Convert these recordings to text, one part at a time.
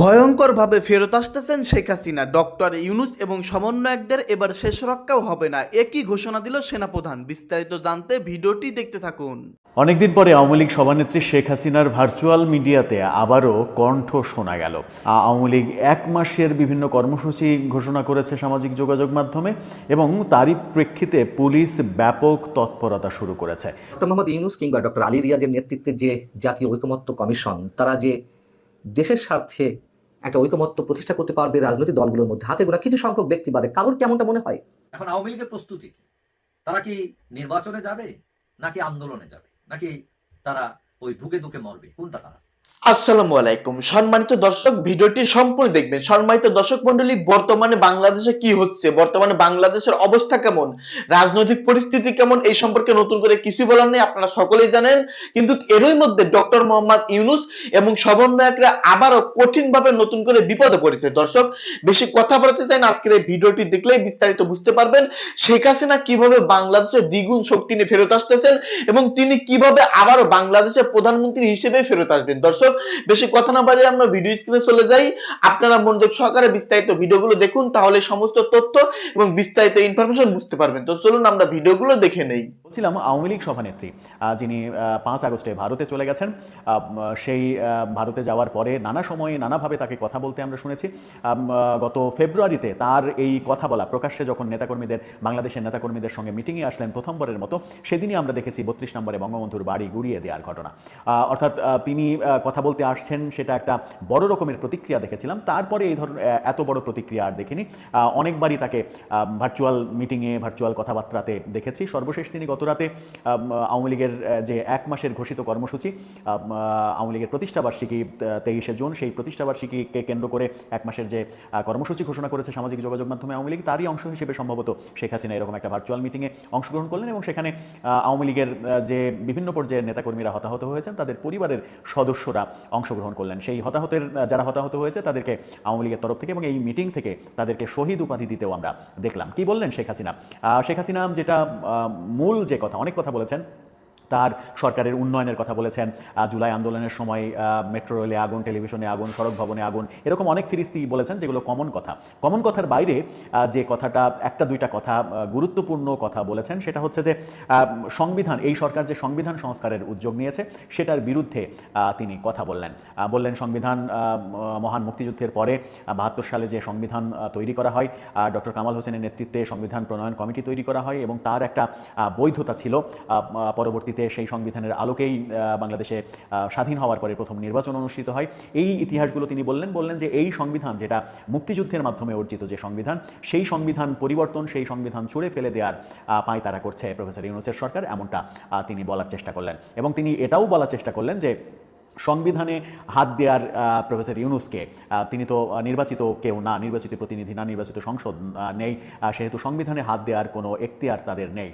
ভয়ঙ্করভাবে ফেরত আসতেছেন শেখ হাসিনা। ডক্টর ইউনুস এবং সমন্বয়কদের এবার শেষ রক্ষাও হবে না। একই ঘোষণা দিল সেনাপ্রধান। বিস্তারিত জানতে ভিডিওটি দেখতে থাকুন। অনেকদিন পরে আওয়ামী লীগ সভানেত্রী শেখ হাসিনার ভার্চুয়াল মিডিয়াতে আবারও কণ্ঠ শোনা গেল। আওয়ামী লীগ এক মাসের বিভিন্ন কর্মসূচি ঘোষণা করেছে সামাজিক যোগাযোগ মাধ্যমে এবং তারই প্রেক্ষিতে পুলিশ ব্যাপক তৎপরতা শুরু করেছে। ডক্টর মোহাম্মদ ইউনুস কিংবা ডক্টর আলী রিয়াজের নেতৃত্বে যে জাতীয় ঐকমত্য কমিশন তারা যে দেশের স্বার্থে একটা ঐকমত্য প্রতিষ্ঠা করতে পারবে রাজনৈতিক দলগুলোর মধ্যে। হাতে গোনা কিছু সংখ্যক ব্যক্তি বাদে কারোর কেমনটা মনে হয়? এখন আওয়ামী লীগের প্রস্তুতি তারা কি নির্বাচনে যাবে নাকি আন্দোলনে যাবে? নাকি তারা ওই ধুকে ধুকে মরবে? কোনটা তারা আসসালামু আলাইকুম। সম্মানিত দর্শক, ভিডিওটি সম্পূর্ণ দেখবেন। সম্মানিত দর্শক মন্ডলী, বর্তমানে বাংলাদেশে কি হচ্ছে? বর্তমানে বাংলাদেশের অবস্থা কেমন? রাজনৈতিক পরিস্থিতি কেমন? এই সম্পর্কে নতুন করে কিছু বলার নেই, আপনারা সকলেই জানেন। কিন্তু এরই মধ্যে ডক্টর মোহাম্মদ ইউনুস এবং সমন্বয়করা আবারও কঠিন ভাবে নতুন করে বিপদে পড়েছে। দর্শক, বেশি কথা বলতে চাই না, আজকের এই ভিডিওটি দেখলেই বিস্তারিত বুঝতে পারবেন শেখ হাসিনা কীভাবে বাংলাদেশের দ্বিগুণ শক্তি নিয়ে ফেরত আসতেছেন এবং তিনি কীভাবে আবারও বাংলাদেশের প্রধানমন্ত্রী হিসেবে ফেরত আসবেন। দর্শক বেশি কথা না বাড়িয়ে আমরা ভিডিও স্ক্রিনে চলে যাই। আপনারা মনোযোগ সহকারে বিস্তারিত ভিডিওগুলো দেখুন, তাহলে সমস্ত তথ্য এবং বিস্তারিত ইনফরমেশন বুঝতে পারবেন। তো চলুন আমরা ভিডিওগুলো দেখে নেই। বলছিলাম আওয়ামী লীগ সভানেত্রী যিনি পাঁচ আগস্টে ভারতে চলে গেছেন। সেই ভারতে যাওয়ার পরে নানা সময়ে নানাভাবে তাকে কথা বলতে আমরা শুনেছি। গত ফেব্রুয়ারিতে তার এই কথা বলা, প্রকাশ্যে যখন নেতাকর্মীদের, বাংলাদেশের নেতাকর্মীদের সঙ্গে মিটিংয়ে আসলেন প্রথমবারের মতো, সেদিনই আমরা দেখেছি বত্রিশ নম্বরে বঙ্গবন্ধুর বাড়ি গুড়িয়ে দেওয়ার ঘটনা। অর্থাৎ তিনি কথা বলতে আসছেন, সেটা একটা বড় রকমের প্রতিক্রিয়া দেখেছিলাম। তারপরে এই ধরনের এত বড় প্রতিক্রিয়া আর দেখিনি। অনেকবারই তাকে ভার্চুয়াল মিটিংয়ে ভার্চুয়াল কথাবার্তাতে দেখেছি। সর্বশেষ তিনি গত রাতে আম, আওয়ামী লীগের যে এক মাসের ঘোষিত কর্মসূচি আওয়ামী লীগের প্রতিষ্ঠাবার্ষিকী তেইশে জুন সেই প্রতিষ্ঠাবার্ষিকীকে কেন্দ্র করে এক মাসের যে কর্মসূচি ঘোষণা করেছে সামাজিক যোগাযোগ মাধ্যমে আওয়ামী লীগ তারই অংশ হিসেবে সম্ভবত শেখ হাসিনা এরকম একটা ভার্চুয়াল মিটিংয়ে অংশগ্রহণ করলেন এবং সেখানে আওয়ামী লীগের যে বিভিন্ন পর্যায়ের নেতাকর্মীরা হতাহত হয়েছেন তাদের পরিবারের সদস্যরা অংশগ্রহণ করলেন। সেই হতাহতের যারা হতাহত হয়েছে তাদেরকে আওয়ামী লীগের তরফ থেকে এবং এই মিটিং থেকে তাদেরকে শহীদ উপাধি দিতেও আমরা দেখলাম। কি বললেন শেখ হাসিনা? শেখ হাসিনা যেটা মূল যে কথা অনেক কথা বলেছেন। তার সরকারের উন্নয়নের কথা বলেছেন জুলাই আন্দোলনের সময় মেট্রো রেলে আগুন টেলিভিশনে আগুন সড়ক ভবনে আগুন এরকম অনেক ফিরিস্তি বলেছেন যেগুলো কমন কথা। কমন কথার বাইরে যে কথাটা একটা দুইটা কথা গুরুত্বপূর্ণ কথা বলেছেন সেটা হচ্ছে যে সংবিধান এই সরকার যে সংবিধান সংস্কারের উদ্যোগ নিয়েছে সেটার বিরুদ্ধে তিনি কথা বললেন। বললেন সংবিধান মহান মুক্তিযুদ্ধের পরে বাহাত্তর সালে যে সংবিধান তৈরি করা হয় ডক্টর কামাল হোসেনের নেতৃত্বে সংবিধান প্রণয়ন কমিটি তৈরি করা হয় এবং তার একটা বৈধতা ছিল আহ, পরবর্তীতে সেই সংবিধানের আলোকেই বাংলাদেশে স্বাধীন হওয়ার পরে প্রথম নির্বাচন অনুষ্ঠিত হয়। এই ইতিহাসগুলো তিনি বললেন বললেন যে এই সংবিধান যেটা মুক্তিযুদ্ধের মাধ্যমে অর্জিত যে সংবিধান, সেই সংবিধান পরিবর্তন, সেই সংবিধান ছুড়ে ফেলে দেওয়ার পায় পায়তারা করছে প্রফেসর ইউনুসের সরকার, এমনটা তিনি বলার চেষ্টা করলেন। এবং তিনি এটাও বলার চেষ্টা করলেন যে সংবিধানে হাত দেওয়ার প্রফেসর ইউনুসকে তিনি তো নির্বাচিত কেউ না, নির্বাচিত প্রতিনিধি না, নির্বাচিত সংসদ নেই সেহেতু সংবিধানে হাত দেওয়ার কোনো এখতিয়ার তাদের নেই।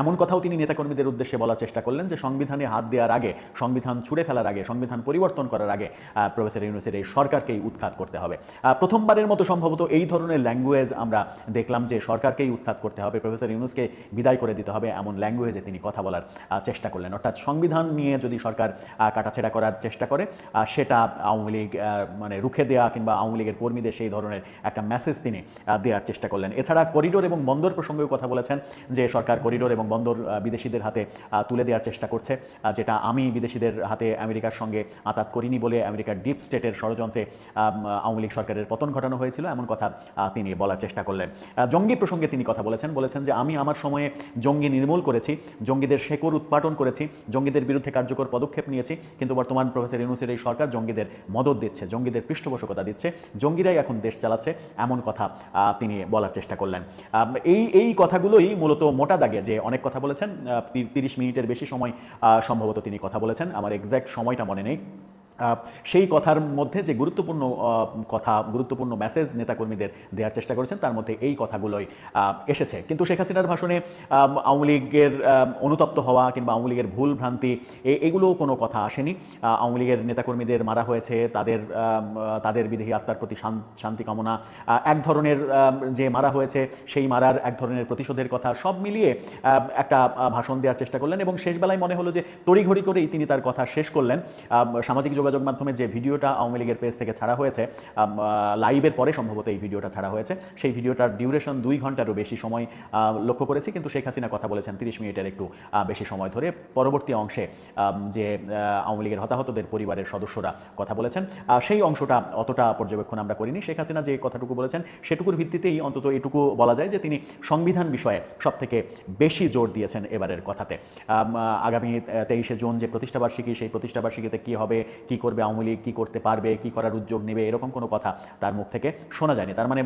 এমন কথাও তিনি নেতাকর্মীদের উদ্দেশ্যে বলার চেষ্টা করলেন যে সংবিধানে হাত দেওয়ার আগে, সংবিধান ছুড়ে ফেলার আগে, সংবিধান পরিবর্তন করার আগে প্রফেসর ইউনুসের এই সরকারকেই উৎখাত করতে হবে। প্রথমবারের মতো সম্ভবত এই ধরনের ল্যাঙ্গুয়েজ আমরা দেখলাম যে সরকারকেই উৎখাত করতে হবে, প্রফেসর ইউনুসকে বিদায় করে দিতে হবে এমন ল্যাঙ্গুয়েজে তিনি কথা বলার চেষ্টা করলেন। অর্থাৎ সংবিধান নিয়ে যদি সরকার কাটাছেড়া করার চেষ্টা করে আহ, সেটা আওয়ামী লীগ মানে রুখে দেওয়া কিংবা আওয়ামী লীগের কর্মীদের সেই ধরনের একটা মেসেজ তিনি দেওয়ার চেষ্টা করলেন। এছাড়া করিডোর এবং বন্দর প্রসঙ্গেও কথা বলেছেন যে সরকার করিডোর এবং বন্দর বিদেশিদের হাতে তুলে দেওয়ার চেষ্টা করছে যেটা আমি বিদেশিদের হাতে আমেরিকার সঙ্গে আতাত করিনি বলে আমেরিকার ডিপ স্টেটের ষড়যন্ত্রে আওয়ামী লীগ সরকারের পতন ঘটানো হয়েছিল এমন কথা তিনি বলার চেষ্টা করলেন। জঙ্গি প্রসঙ্গে তিনি কথা বলেছেন বলেছেন যে আমি আমার সময়ে জঙ্গি নির্মূল করেছি জঙ্গিদের শেকড় উৎপাটন করেছি জঙ্গিদের বিরুদ্ধে কার্যকর পদক্ষেপ নিয়েছি কিন্তু বর্তমান প্রফেসর ইউনুসের এই সরকার জঙ্গিদের মদত দিচ্ছে, জঙ্গিদের পৃষ্ঠপোষকতা দিচ্ছে, জঙ্গিরাই এখন দেশ চালাচ্ছে এমন কথা তিনি বলার চেষ্টা করলেন। এই এই কথাগুলোই মূলত মোটা দাগে যে অনেক কথা বলেছেন তিরিশ মিনিটের বেশি সময় সম্ভবত তিনি কথা বলেছেন। আমার এক্স্যাক্ট সময়টা মনে নেই। সেই কথার মধ্যে যে গুরুত্বপূর্ণ কথা, গুরুত্বপূর্ণ মেসেজ নেতাকর্মীদের দেওয়ার চেষ্টা করেছেন, তার মধ্যে এই কথাগুলোই এসেছে। কিন্তু শেখ হাসিনার ভাষণে আওয়ামী লীগের অনুতপ্ত হওয়া কিংবা আওয়ামী লীগের ভুল ভ্রান্তি এগুলো কোনো কথা আসেনি। আওয়ামী লীগের নেতাকর্মীদের মারা হয়েছে, তাদের তাদের বিদেহী আত্মার প্রতি শান্তি কামনা এক ধরনের যে মারা হয়েছে, সেই মারার এক ধরনের প্রতিশোধের কথা, সব মিলিয়ে একটা ভাষণ দেওয়ার চেষ্টা করলেন এবং শেষবেলায় মনে হলো যে তড়িঘড়ি করেই তিনি তার কথা শেষ করলেন। সামাজিক যোগাযোগ মাধ্যমে যে ভিডিওটা আওয়ামী লীগের পেজ থেকে ছাড়া হয়েছে লাইভের পরে সম্ভবত এই ভিডিওটা ছাড়া হয়েছে, সেই ভিডিওটার ডিউরেশন দুই ঘন্টারও বেশি সময় লক্ষ্য করেছি, কিন্তু শেখ হাসিনা কথা বলেছেন তিরিশ মিনিটের একটু বেশি সময় ধরে। পরবর্তী অংশে যে আওয়ামী লীগের হতাহতদের পরিবারের সদস্যরা কথা বলেছেন সেই অংশটা অতটা পর্যবেক্ষণ আমরা করিনি। শেখ হাসিনা যে কথাটুকু বলেছেন, সেটুকুর ভিত্তিতেই অন্তত এটুকু বলা যায় যে, তিনি সংবিধান বিষয়ে সব থেকে বেশি জোর দিয়েছেন এবারের কথাতে। আগামী তেইশে জুন যে প্রতিষ্ঠাবার্ষিকী, সেই প্রতিষ্ঠাবার্ষিকীতে কি হবে, কি করবে, আওয়ামী লীগ কী করতে পারবে, কি করার উদ্যোগ নেবে, এরকম কোনো কথা তার মুখ থেকে শোনা যায়নি। তার মানে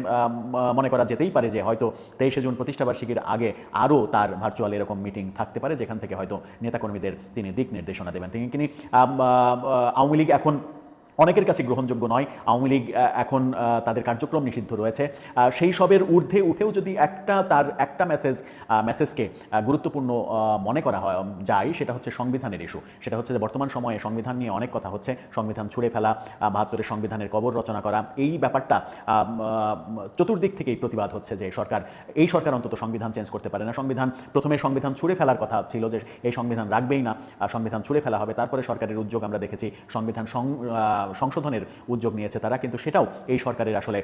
মনে করা যেতেই পারে যে হয়তো তেইশে জুন প্রতিষ্ঠাবার্ষিকীর আগে আরও তার ভার্চুয়াল এরকম মিটিং থাকতে পারে, যেখান থেকে হয়তো নেতাকর্মীদের তিনি দিক নির্দেশনা দেবেন। তিনি আওয়ামী লীগ এখন অনেকের কাছে গ্রহণযোগ্য নয়। আওয়ামী লীগ এখন তাদের কার্যক্রম নিষিদ্ধ রয়েছে। সেই সবের ঊর্ধ্বে উঠেও যদি একটা তার, একটা মেসেজ মেসেজকে গুরুত্বপূর্ণ মনে করা হয় যায়, সেটা হচ্ছে সংবিধানের ইস্যু সেটা হচ্ছে যে বর্তমান সময়ে সংবিধান নিয়ে অনেক কথা হচ্ছে। সংবিধান ছুঁড়ে ফেলা বাহাত্তরের সংবিধানের কবর রচনা করা, এই ব্যাপারটা চতুর্দিক থেকেই প্রতিবাদ হচ্ছে যে সরকার, এই সরকার অন্তত সংবিধান চেঞ্জ করতে পারে না। সংবিধান, প্রথমে সংবিধান ছুঁড়ে ফেলার কথা ছিল যে, এই সংবিধান রাখবেই না সংবিধান ছুঁড়ে ফেলা হবে। তারপরে সরকারের উদ্যোগ আমরা দেখেছি, সংবিধান সংশোধনের উদ্যোগ নিয়েছে তারা, কিন্তু সেটাও এই সরকারের আসলে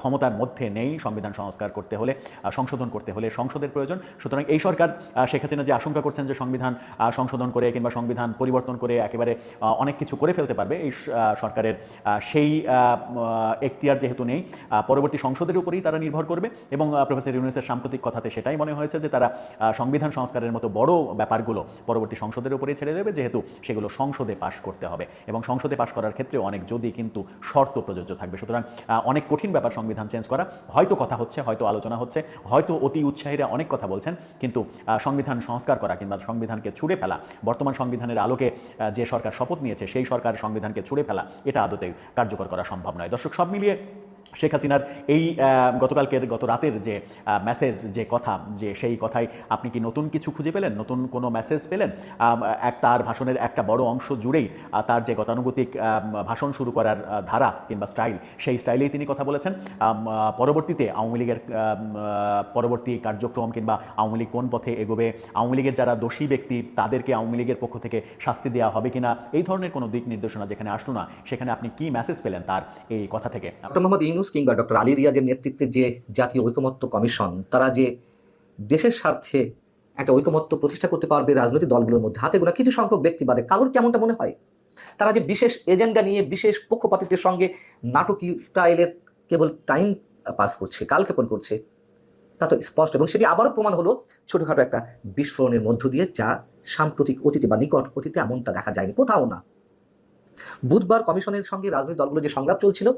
ক্ষমতার মধ্যে নেই সংবিধান সংস্কার করতে হলে সংশোধন করতে হলে সংসদের প্রয়োজন। সুতরাং এই সরকার শেখ হাসিনা যে আশঙ্কা করছেন যে সংবিধান সংশোধন করে কিংবা সংবিধান পরিবর্তন করে একেবারে অনেক কিছু করে ফেলতে পারবে, এই সরকারের সেই এখতিয়ার যেহেতু নেই পরবর্তী সংসদের উপরেই তারা নির্ভর করবে এবং প্রফেসর ইউনুসের সাম্প্রতিক কথাতে সেটাই মনে হয়েছে যে তারা সংবিধান সংস্কারের মতো বড় ব্যাপারগুলো পরবর্তী সংসদের উপরেই ছেড়ে দেবে, যেহেতু সেগুলো সংসদে পাশ করতে হবে এবং সংসদে পাশ করার ক্ষেত্রে অনেক যদি কিন্তু শর্ত প্রযোজ্য থাকবে। সুতরাং অনেক কঠিন ব্যাপার সংবিধান চেঞ্জ করা। হয়তো কথা হচ্ছে, হয়তো আলোচনা হচ্ছে, হয়তো অতি উৎসাহীরা অনেক কথা বলছেন, কিন্তু সংবিধান সংস্কার করা কিংবা সংবিধানকে ছুঁড়ে ফেলা, বর্তমান সংবিধানের আলোকে যে সরকার শপথ নিয়েছে, সেই সরকার সংবিধানকে ছুঁড়ে ফেলা, এটা আদতে কার্যকর করা সম্ভব নয়। দর্শক, সব মিলিয়ে শেখ হাসিনার এই গতকালকের গত রাতের যে মেসেজ যে কথা, যে সেই কথায় আপনি কি নতুন কিছু খুঁজে পেলেন? নতুন কোনো মেসেজ পেলেন? এক তার ভাষণের একটা বড় অংশ জুড়েই তার যে গতানুগতিক ভাষণ শুরু করার ধারা কিংবা স্টাইল সেই স্টাইলেই তিনি কথা বলেছেন। পরবর্তীতে আওয়ামী লীগের পরবর্তী কার্যক্রম কিংবা আওয়ামী লীগ কোন পথে এগোবে, আওয়ামী লীগের যারা দোষী ব্যক্তি, তাদেরকে আওয়ামী লীগের পক্ষ থেকে শাস্তি দেওয়া হবে কিনা, এই ধরনের কোনো দিক নির্দেশনা যেখানে আসলো না, সেখানে আপনি কি মেসেজ পেলেন তার এই কথা থেকে? ইউনুস কিংবা ডক্টর আলী রিয়াজের নেতৃত্বে যে জাতীয় ঐকমত্য কমিশন, তারা যে দেশের স্বার্থে একটা ঐকমত্য প্রতিষ্ঠা করতে পারবে রাজনৈতিক দলগুলোর মধ্যে, হাতে গোনা কিছু সংখ্যক ব্যক্তি বাদে, কারোর কেমনটা মনে হয়? তারা যে বিশেষ এজেন্ডা নিয়ে, বিশেষ পক্ষপাতিত্বের সঙ্গে নাটকীয় স্টাইলে কেবল টাইম পাস করছে কালক্ষেপণ করছে, তা তো স্পষ্ট। এবং সেটি আবারও প্রমাণ হলো ছোটখাটো একটা বিস্ফোরণের মধ্য দিয়ে, যা সাম্প্রতিক অতীতে বা নিকট অতীতে এমনটা দেখা যায়নি, কোথাও না। বুধবার কমিশনের সঙ্গে রাজনৈতিক দলগুলো যে সংলাপ চলছিল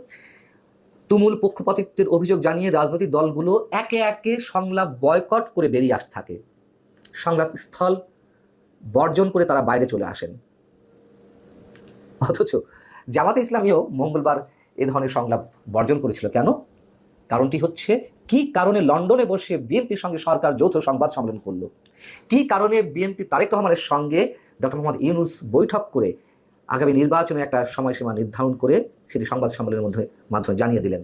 তুমুল পক্ষপাতিত্বের অভিযোগ জানিয়ে রাজনৈতিক দলগুলো একে একে সংলাপ বয়কট করে বেরিয়ে আসতে থাকে। সংলাপ স্থল বর্জন করে তারা বাইরে চলে আসেন। অথচ জামাতে ইসলামীও মঙ্গলবার এ ধরনের সংলাপ বর্জন করেছিল। কেন? কারণটি হচ্ছে, কি কারণে লন্ডনে বসে বিএনপির সঙ্গে সরকার যৌথ সংবাদ সম্মেলন করল? কি কারণে বিএনপি তারেক রহমানের সঙ্গে ডক্টর মোহাম্মদ ইউনুস বৈঠক করে আগামী নির্বাচনের একটা সময়সীমা নির্ধারণ করে সেটি সংবাদ সম্মেলনের মধ্যে মাধ্যমে জানিয়ে দিলেন।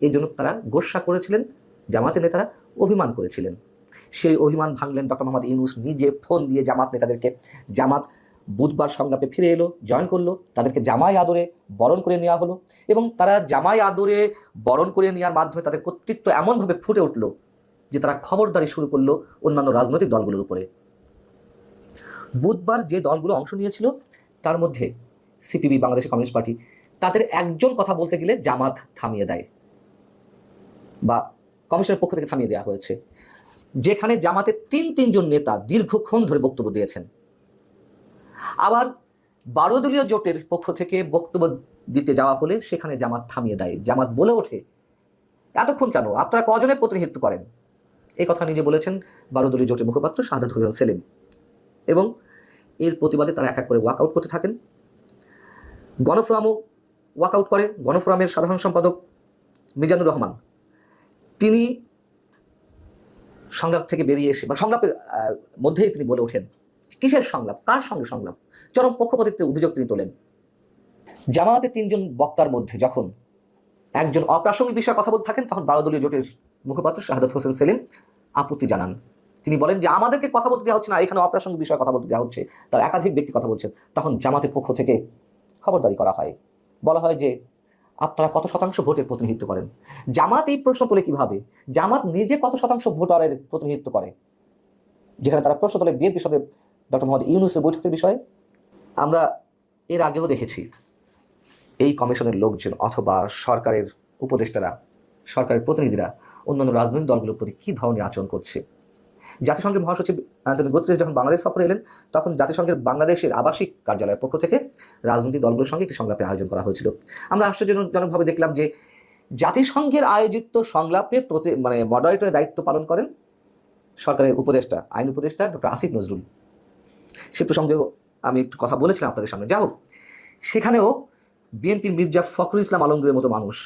এই জন্য তারা গোসা করেছিলেন জামাতের নেতারা অভিমান করেছিলেন। সেই অভিমান ভাঙলেন ডক্টর মোহাম্মদ ইউনুস নিজে ফোন দিয়ে জামাত নেতাদেরকে। জামাত বুধবার সংলাপে ফিরে এলো, জয়েন করল, তাদেরকে জামাই আদরে বরণ করে নেওয়া হলো এবং তারা জামাই আদরে বরণ করে নেওয়ার মাধ্যমে তাদের কর্তৃত্ব এমনভাবে ফুটে উঠল যে তারা খবরদারি শুরু করল অন্যান্য রাজনৈতিক দলগুলোর উপরে। বুধবার যে দলগুলো অংশ নিয়েছিল তার মধ্যে সিপিবি, বাংলাদেশ কমিউনিস্ট পার্টি, তাদের একজন কথা বলতে গেলে জামাত থামিয়ে দেয় বা কমিশনের পক্ষ থেকে থামিয়ে দেওয়া হয়েছে, যেখানে জামাতের তিন, তিনজন নেতা দীর্ঘক্ষণ ধরে বক্তব্য দিয়েছেন। আবার বারো দলীয় জোটের পক্ষ থেকে বক্তব্য দিতে যাওয়া হলে সেখানে জামাত থামিয়ে দেয়। জামাত বলে ওঠে, এতক্ষণ কেন? আপনারা কজনের প্রতিনিধিত্ব করেন? এই কথা নিজে বলেছেন বারো দলীয় জোটের মুখপাত্র শাহাদাত হোসেন সেলিম এবং এর প্রতিবাদে তারা এক এক করে ওয়াকআউট করতে থাকেন। গণফোরামও ওয়াকআউট করে। গণফোরামের সাধারণ সম্পাদক মিজানুর রহমান। তিনি সংলাপ থেকে বেরিয়ে এসে বা সংলাপের মধ্যেই তিনি বলে ওঠেন, কিসের সংলাপ? কার সঙ্গে সংলাপ? চরম পক্ষপাতিত্বের অভিযোগ তিনি তোলেন। জামায়াতের তিনজন বক্তার মধ্যে যখন একজন অপ্রাসঙ্গিক বিষয়ে কথা বলতে থাকেন, তখন বারো দলীয় জোটের মুখপাত্র শাহাদত হোসেন সেলিম আপত্তি জানান। তিনি বলেন যে আমাদেরকে কথা বলতে দেওয়া হচ্ছে না এখানে অপ্রাসঙ্গিক বিষয়ে কথা বলতে দেওয়া হচ্ছে। তার একাধিক ব্যক্তি কথা বলছেন। তখন জামাতের পক্ষ থেকে খবরদারি করা হয়। বলা হয় যে আপনারা কত শতাংশ ভোটের প্রতিনিধিত্ব করেন? জামাত এই প্রশ্ন তোলে কীভাবে? জামাত নিজে কত শতাংশ ভোটারের প্রতিনিধিত্ব করে? যেখানে তারা প্রশ্ন তোলে বিএনপির সাথে ডক্টর মোহাম্মদ ইউনুসের বৈঠকের বিষয়ে। আমরা এর আগেও দেখেছি এই কমিশনের লোকজন অথবা সরকারের উপদেষ্টারা, সরকারের প্রতিনিধিরা অন্যান্য রাজনৈতিক দলগুলোর প্রতি কী ধরনের আচরণ করছে। জাতিসংঘের মহাসচিব অ্যান্টনি গোত্রেস যখন বাংলাদেশ সফরে এলেন, তখন জাতিসংঘের বাংলাদেশের আবাসিক কার্যালয়ের পক্ষ থেকে রাজনৈতিক দলগুলোর সঙ্গে একটি সংলাপের আয়োজন করা হয়েছিল। আমরা আশ্চর্যজনকভাবে দেখলাম যে জাতিসংঘের আয়োজিত সংলাপে প্রতি মানে মডারেটরের দায়িত্ব পালন করেন সরকারের উপদেষ্টা, আইন উপদেষ্টা ডক্টর আসিফ নজরুল। সে প্রসঙ্গেও আমি একটু কথা বলেছিলাম আপনাদের সামনে। যা হোক, সেখানেও বিএনপির মির্জা ফখরুল ইসলাম আলমগীরের মতো মানুষ,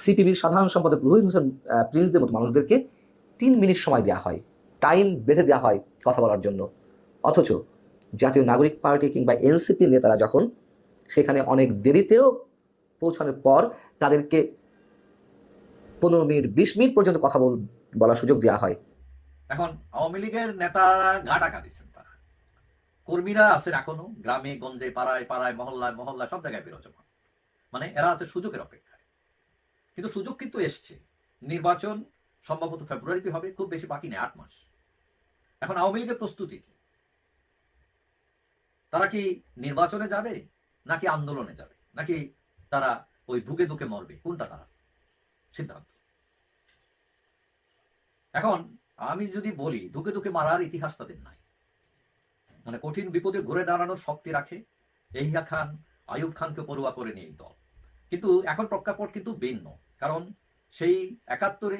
সিপিবির সাধারণ সম্পাদক রহিম হোসেন প্রিন্সদের মতো মানুষদেরকে তিন মিনিট সময় দেওয়া হয় টাইম বেঁধে দেওয়া হয় কথা বলার জন্য। অথচ জাতীয় নাগরিক পার্টি কিংবা এনসিপি নেতারা যখন সেখানে অনেক দেরিতেও পৌঁছানোর পর তাদেরকে পনেরো মিনিট, বিশ মিনিট পর্যন্ত কথা বল, বলার সুযোগ দেওয়া হয়। এখন আওয়ামী লীগের নেতারা গা টাকা দিচ্ছেন তারা। কর্মীরা আছেন এখনও, গ্রামে, গঞ্জে, পাড়ায় পাড়ায়, মহল্লায় মহল্লায় সব জায়গায় বিরাজমান। মানে এরা আছে সুযোগের অপেক্ষায়। কিন্তু সুযোগ কিন্তু এসছে। নির্বাচন সম্ভবত ফেব্রুয়ারিতে হবে, খুব বেশি বাকি নেই, আট মাস। এখন আওয়ামী লীগের প্রস্তুতি কি? তারা কি নির্বাচনে যাবে, নাকি আন্দোলনে যাবে? নাকি তারা ওই ধুকে ধুকে মরবে? কোনটা তারা? সিদ্ধান্ত। এখন আমি যদি বলি, ধুকে ধুকে মারার ইতিহাস তাদের নাই। মানে কঠিন বিপদে ঘুরে দাঁড়ানোর শক্তি রাখে এহিয়া খান আয়ুব খানকে পড়ুয়া করে নিয়ে দল। কিন্তু এখন প্রেক্ষাপট কিন্তু ভিন্ন, কারণ সেই একাত্তরে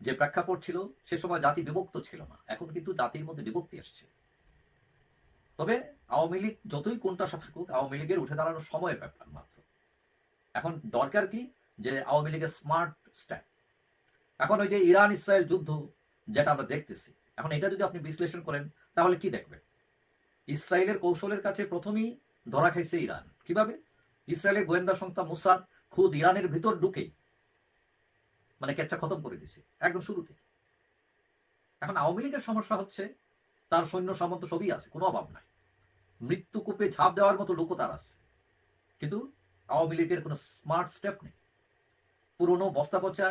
যে প্রেক্ষাপট ছিল, সে সময় জাতি বিভক্ত ছিল না। এখন কিন্তু জাতির মধ্যে বিভক্তি আসছে। তবে আওয়ামী লীগ যতই কোনটা থাকুক আওয়ামী লীগের উঠে দাঁড়ানোর সময়ের ব্যাপার মাত্র। এখন দরকার কি যে আওয়ামী লীগের স্মার্ট স্ট্যাপ এখন ওই যে ইরান ইসরায়েল যুদ্ধ যেটা আমরা দেখতেছি, এখন এটা যদি আপনি বিশ্লেষণ করেন, তাহলে কি দেখবেন? ইসরায়েলের কৌশলের কাছে প্রথমেই ধরা খাইছে ইরান। কীভাবে? ইসরায়েলের গোয়েন্দা সংস্থা মুসাদ খুদ ইরানের ভিতর ঢুকে মানে কেচ্ছা খতম করে দিছে, একদম শুরুতে এখন আওয়ামী লীগের সমস্যা হচ্ছে, তার সৈন্য সামন্ত সবই আছে, কোনো অভাব নাই। মৃত্যুকূপে ঝাঁপ দেওয়ার মতো লোকও তার আছে। কিন্তু আওয়ামী লীগের কোনো স্মার্ট স্টেপ নেই। পুরনো বস্তা পচা,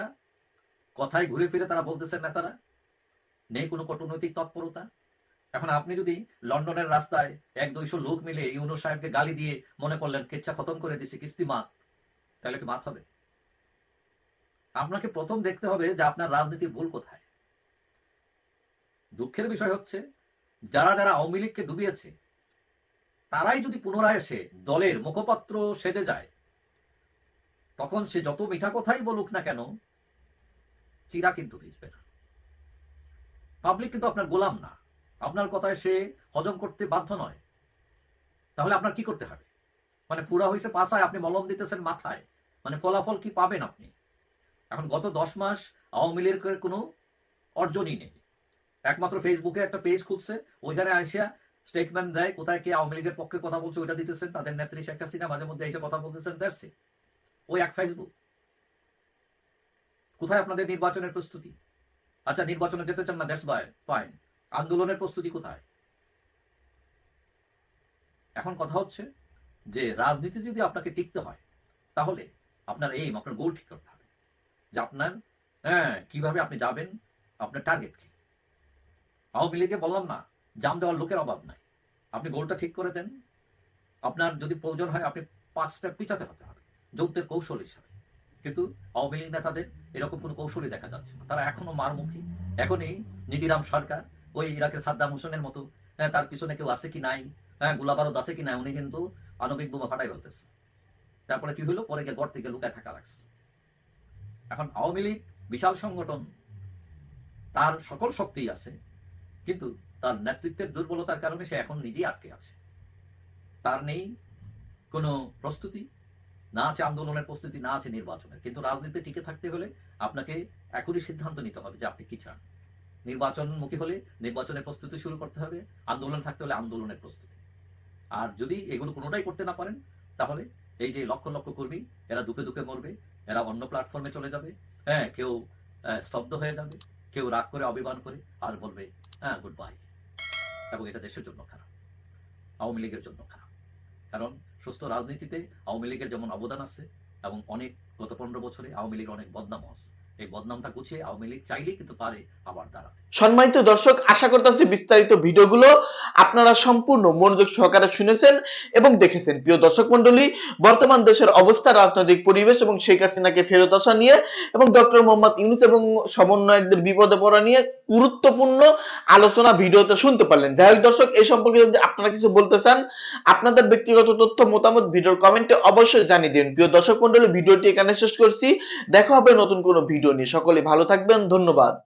কথায় ঘুরে ফিরে তারা বলতেছেন না তারা নেই কোনো কূটনৈতিক তৎপরতা। এখন আপনি যদি লন্ডনের রাস্তায় এক দুইশো লোক মিলে ইউনো সাহেবকে গালি দিয়ে মনে করলেন, কেচ্ছা খতম করে দিছে, কিস্তি মাত তাহলে কি মাত হবে? আপনাকে প্রথম দেখতে হবে যে আপনার রাজনীতির ভুল কোথায়। দুঃখের বিষয় হচ্ছে, যারা যারা আওয়ামী লীগকে ডুবিয়েছে, তারাই যদি পুনরায় এসে দলের মুখপাত্র সেজে যায়, তখন সে যত মিঠা কথাই বলুক না কেন, চিরা কিন্তু ভিজবে না। পাবলিক কিন্তু আপনার গোলাম না। আপনার কথায় সে হজম করতে বাধ্য নয়। তাহলে আপনার কি করতে হবে? মানে ফুরা হয়েছে পাশায়, আপনি মলম দিতেছেন মাথায়। মানে ফলাফল কি পাবেন আপনি? এখন গত দশ মাস আওয়ামী লীগের কোনো অর্জনই নেই। একমাত্র ফেসবুকে একটা পেজ খুলছে, ওইখানে আসিয়া স্টেটমেন্ট দেয় কোথায় কে আওয়ামী লীগের পক্ষে কথা বলছে, ওইটা দিতেছেন, তাদের নেত্রী শেখ হাসিনা মাঝে মধ্যে এসে কথা বলতেছেন দ্যাটস ওই এক ফেসবুক কোথায় আপনাদের নির্বাচনের প্রস্তুতি? আচ্ছা নির্বাচনে যেতে চান না দ্যাটস বাই ফাইন আন্দোলনের প্রস্তুতি কোথায়? এখন কথা হচ্ছে যে, রাজনীতি যদি আপনাকে টিকতে হয়, তাহলে আপনার এইম আপনার গোল ঠিক করতে যে আপনার হ্যাঁ কীভাবে আপনি যাবেন, আপনার টার্গেট কি? আওয়ামী লীগে বললাম না জাম দেওয়ার লোকের অভাব নাই। আপনি গোলটা ঠিক করে দেন। আপনার যদি প্রয়োজন হয়, আপনি পাঁচ স্টেপ পিছাতে হতে হবে। যুদ্ধের কৌশল হিসাবে। কিন্তু আওয়ামী লীগ নেতাদের এরকম কোনো কৌশলই দেখা যাচ্ছে না। তারা এখনও মারমুখী। এখনই নিদিরাম সরকার, ওই ইরাকের সাদ্দাম হোসেনের মতো হ্যাঁ তার পিছনে কেউ আছে কি নাই হ্যাঁ গোলাবারুদ আছে কি নাই, উনি কিন্তু আণবিক বোমা ফাটাই ফেলতেছে। তারপরে কি হলো পরে গিয়ে গড় থেকে লুকায় থাকা লাগছে। এখন আওয়ামী লীগ বিশাল সংগঠন, তার সকল শক্তি আছে, কিন্তু তার নেতৃত্বের দুর্বলতার কারণে সে এখন নিজেই আটকে আছে। তার নেই কোনো প্রস্তুতি, না আছে আন্দোলনের প্রস্তুতি, না আছে নির্বাচনের। কিন্তু রাজনীতিতে টিকে থাকতে হলে আপনাকে এখনই সিদ্ধান্ত নিতে হবে যে আপনি কি চান। নির্বাচনমুখী হলে নির্বাচনের প্রস্তুতি শুরু করতে হবে, আন্দোলন থাকতে হলে আন্দোলনের প্রস্তুতি। আর যদি এগুলো কোনোটাই করতে না পারেন, তাহলে এই যে লক্ষ লক্ষ কর্মী, এরা দুঃখে দুঃখে মরবে এরা অন্য প্ল্যাটফর্মে চলে যাবে হ্যাঁ কেউ স্তব্ধ হয়ে যাবে, কেউ রাগ করে, অভিমান করে, আর বলবে হ্যাঁ গুড বাই এবং এটা দেশের জন্য খারাপ, আওয়ামী লীগের জন্য খারাপ। কারণ সুস্থ রাজনীতিতে আওয়ামী লীগের যেমন অবদান আছে, এবং অনেক, গত পনেরো বছরে আওয়ামী লীগের অনেক বদনাম আছে এই বদনামটা গুছিয়ে আওয়ামী লীগ চাইলেই কিন্তু পারে আবার দাঁড়াতে। সম্মানিত দর্শক, আশা করতেছি বিস্তারিত ভিডিওগুলো আপনারা সম্পূর্ণ মনোযোগ সহকারে শুনেছেন এবং দেখেছেন। প্রিয় দর্শক মন্ডলী বর্তমান দেশের অবস্থা, রাজনৈতিক পরিবেশ এবং শেখ হাসিনাকে ফেরত আসা নিয়ে এবং ডক্টর মোহাম্মদ ইউনুস এবং সমন্বয়কদের বিপদে পড়া নিয়ে গুরুত্বপূর্ণ আলোচনা, ভিডিওতে শুনতে পারলেন। যাই হোক দর্শক এই সম্পর্কে যদি আপনারা কিছু বলতে চান, আপনাদের ব্যক্তিগত তথ্য, মতামত ভিডিওর কমেন্টে অবশ্যই জানিয়ে দিন। প্রিয় দর্শক মন্ডলী ভিডিওটি এখানে শেষ করছি। দেখা হবে নতুন কোনো ভিডিও নিয়ে সকলে ভালো থাকবেন ধন্যবাদ।